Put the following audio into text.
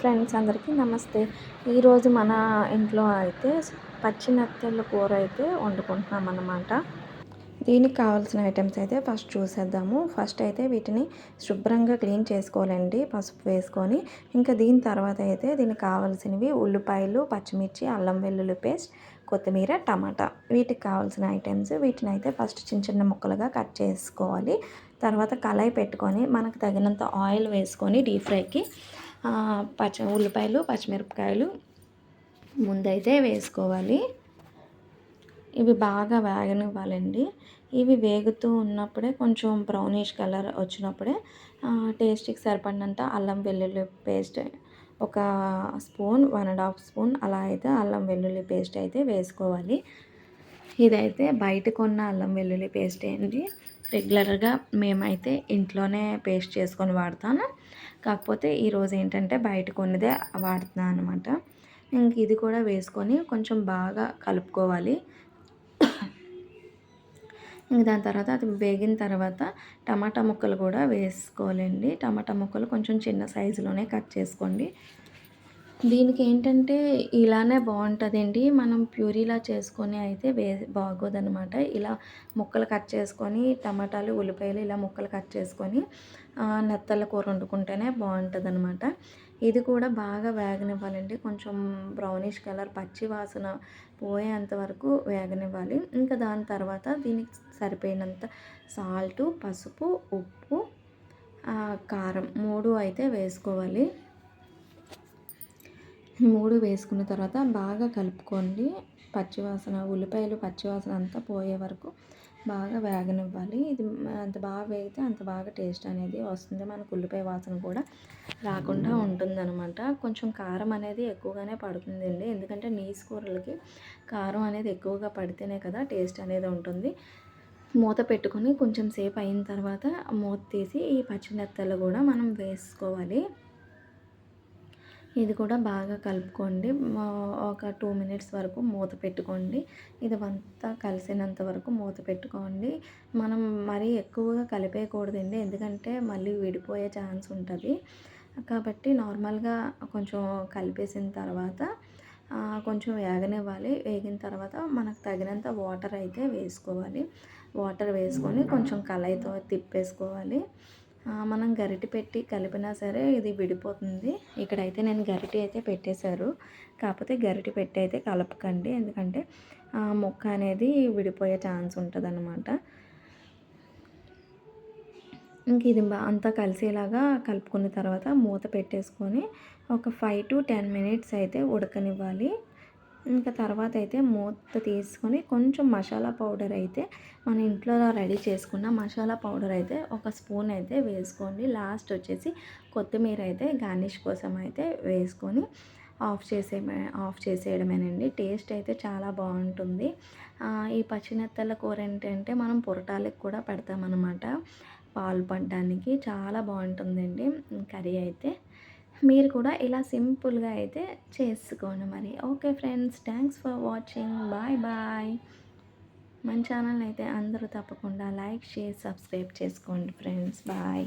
Friends అందరికీ నమస్తే. ఈరోజు మన ఇంట్లో అయితే పచ్చి నత్తల కూర అయితే వండుకుంటున్నాం అన్నమాట. దీనికి కావాల్సిన ఐటమ్స్ అయితే ఫస్ట్ చూసేద్దాము. ఫస్ట్ అయితే వీటిని శుభ్రంగా క్లీన్ చేసుకోవాలండి. పసుపు వేసుకొని ఇంకా దీని తర్వాత అయితే దీనికి కావాల్సినవి ఉల్లిపాయలు పచ్చిమిర్చి అల్లం వెల్లుల్లి పేస్ట్ కొత్తిమీర టమాటా. వీటికి కావాల్సిన ఐటమ్స్ వీటిని అయితే ఫస్ట్ చిన్న చిన్న ముక్కలుగా కట్ చేసుకోవాలి. తర్వాత కళాయి పెట్టుకొని మనకు తగినంత ఆయిల్ వేసుకొని డీప్ ఫ్రైకి పచ్చ ఉల్లిపాయలు పచ్చిమిరపకాయలు ముందైతే వేసుకోవాలి. ఇవి బాగా వేగనివ్వాలండి. ఇవి వేగుతూ ఉన్నప్పుడే కొంచెం బ్రౌనిష్ కలర్ వచ్చినప్పుడే టేస్ట్కి సరిపడినంత అల్లం వెల్లుల్లి పేస్ట్ ఒక spoon one and half spoon అలా అయితే అల్లం వెల్లుల్లి పేస్ట్ అయితే వేసుకోవాలి. ఇదైతే బయట కొన్న అల్లం వెల్లుల్లి పేస్ట్ ఏంటి రెగ్యులర్గా మేమైతే ఇంట్లోనే పేస్ట్ చేసుకొని వాడతాను. కాకపోతే ఈరోజు ఏంటంటే బయట కొన్నదే వాడుతున్నాను అనమాట ఇంక ఇది కూడా వేసుకొని కొంచెం బాగా కలుపుకోవాలి. ఇంక దాని తర్వాత అది వేగిన తర్వాత టమాటా ముక్కలు కూడా వేసుకోవాలండి. టమాటా ముక్కలు కొంచెం చిన్న సైజులోనే కట్ చేసుకోండి. దీనికి ఏంటంటే ఇలానే బాగుంటుందండి మనం ప్యూరీలా చేసుకొని అయితే వే బాగోదనమాట ఇలా ముక్కలు కట్ చేసుకొని టమాటాలు ఉల్లిపాయలు ఇలా ముక్కలు కట్ చేసుకొని నెత్తల కూర వండుకుంటేనే బాగుంటుంది అనమాట ఇది కూడా బాగా వేగనివ్వాలండి. కొంచెం బ్రౌనిష్ కలర్ పచ్చి వాసన పోయేంత వరకు వేగనివ్వాలి. ఇంకా దాని తర్వాత దీనికి సరిపోయినంత సాల్టు పసుపు ఉప్పు కారం మూడు అయితే వేసుకోవాలి. మూడు వేసుకున్న తర్వాత బాగా కలుపుకోండి. పచ్చివాసన ఉల్లిపాయలు పచ్చివాసన అంతా పోయే వరకు బాగా వేగనివ్వాలి. ఇది అంత బాగా వేగితే అంత బాగా టేస్ట్ అనేది వస్తుంది. మనకు ఉల్లిపాయ వాసన కూడా రాకుండా ఉంటుందన్నమాట. కొంచెం కారం అనేది ఎక్కువగానే పడుతుందండి. ఎందుకంటే నీసు కూరలకి కారం అనేది ఎక్కువగా పడితేనే కదా టేస్ట్ అనేది ఉంటుంది. మూత పెట్టుకొని కొంచెం సేపు అయిన తర్వాత మూత తీసి ఈ పచ్చిమెత్తలు కూడా మనం వేసుకోవాలి. ఇది కూడా బాగా కలుపుకోండి. ఒక టూ మినిట్స్ వరకు మూత పెట్టుకోండి. ఇది అంతా కలిసినంత వరకు మూత పెట్టుకోండి. మనం మరీ ఎక్కువగా కలిపేయకూడదండి. ఎందుకంటే మళ్ళీ విడిపోయే ఛాన్స్ ఉంటుంది. కాబట్టి నార్మల్గా కొంచెం కలిపేసిన తర్వాత కొంచెం వేగనివ్వాలి. వేగిన తర్వాత మనకు తగినంత వాటర్ అయితే వేసుకోవాలి. వాటర్ వేసుకొని కొంచెం కళాయితో తిప్పేసుకోవాలి. మనం గరిటె పెట్టి కలిపినా సరే ఇది విడిపోతుంది. ఇక్కడైతే నేను గరిటె అయితే పెట్టేశారు. కాకపోతే గరిటె పెట్టి అయితే కలపకండి. ఎందుకంటే మొక్క అనేది విడిపోయే ఛాన్స్ ఉంటుంది అనమాట ఇంక ఇది అంతా కలిసేలాగా కలుపుకున్న తర్వాత మూత పెట్టేసుకొని ఒక ఫైవ్ టు టెన్ మినిట్స్ అయితే ఉడకనివ్వాలి. ఇంకా తర్వాత అయితే మూత తీసుకొని కొంచెం మసాలా పౌడర్ అయితే మన ఇంట్లో రెడీ చేసుకున్న మసాలా పౌడర్ అయితే ఒక స్పూన్ అయితే వేసుకోండి. లాస్ట్ వచ్చేసి కొత్తిమీర అయితే గార్నిష్ కోసం అయితే వేసుకొని ఆఫ్ చేసే ఆఫ్ చేసేయడమేనండి. టేస్ట్ అయితే చాలా బాగుంటుంది. ఈ పచ్చినెత్తల కూర ఏంటంటే మనం పొరటాలకు కూడా పెడతామన్నమాట. పాలు పడ్డానికి చాలా బాగుంటుందండి. కర్రీ అయితే మీరు కూడా ఇలా సింపుల్గా అయితే చేసుకోండి మరి. Okay friends thanks for watching. Bye bye. మన ఛానల్ అయితే అందరూ తప్పకుండా లైక్ షేర్ సబ్స్క్రైబ్ చేసుకోండి ఫ్రెండ్స్. బాయ్.